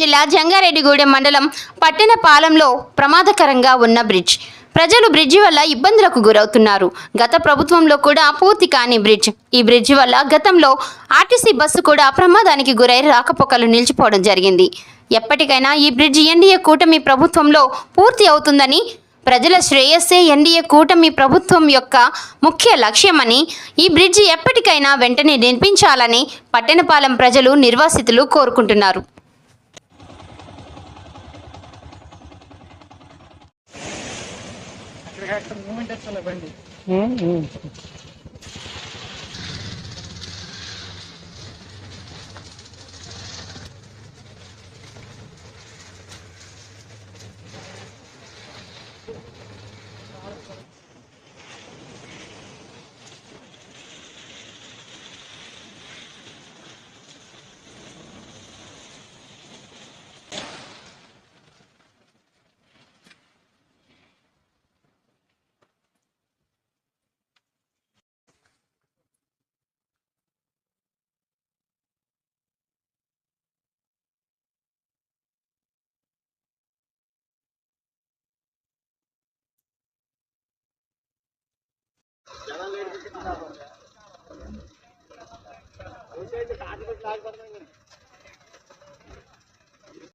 జిల్లా జంగారెడ్డిగూడెం మండలం పట్టణపాలెంలో ప్రమాదకరంగా ఉన్న బ్రిడ్జ్. ప్రజలు బ్రిడ్జి వల్ల ఇబ్బందులకు గురవుతున్నారు. గత ప్రభుత్వంలో కూడా పూర్తి కాని బ్రిడ్జ్. ఈ బ్రిడ్జి వల్ల గతంలో ఆర్టీసీ బస్సు కూడా ప్రమాదానికి గురై రాకపోకలు నిలిచిపోవడం జరిగింది. ఎప్పటికైనా ఈ బ్రిడ్జి ఎన్డీఏ కూటమి ప్రభుత్వంలో పూర్తి అవుతుందని ప్రజల శ్రేయస్సే ఎన్డీఏ కూటమి ప్రభుత్వం యొక్క ముఖ్య లక్ష్యమని ఈ బ్రిడ్జి ఎప్పటికైనా వెంటనే నిర్మించాలని పట్టణపాలెం ప్రజలు నిర్వాసితులు కోరుకుంటున్నారు. ఇక్కడ మూమెంట్ వస్తుంది బండి Thank you. ऐसे काट के लाग बन गए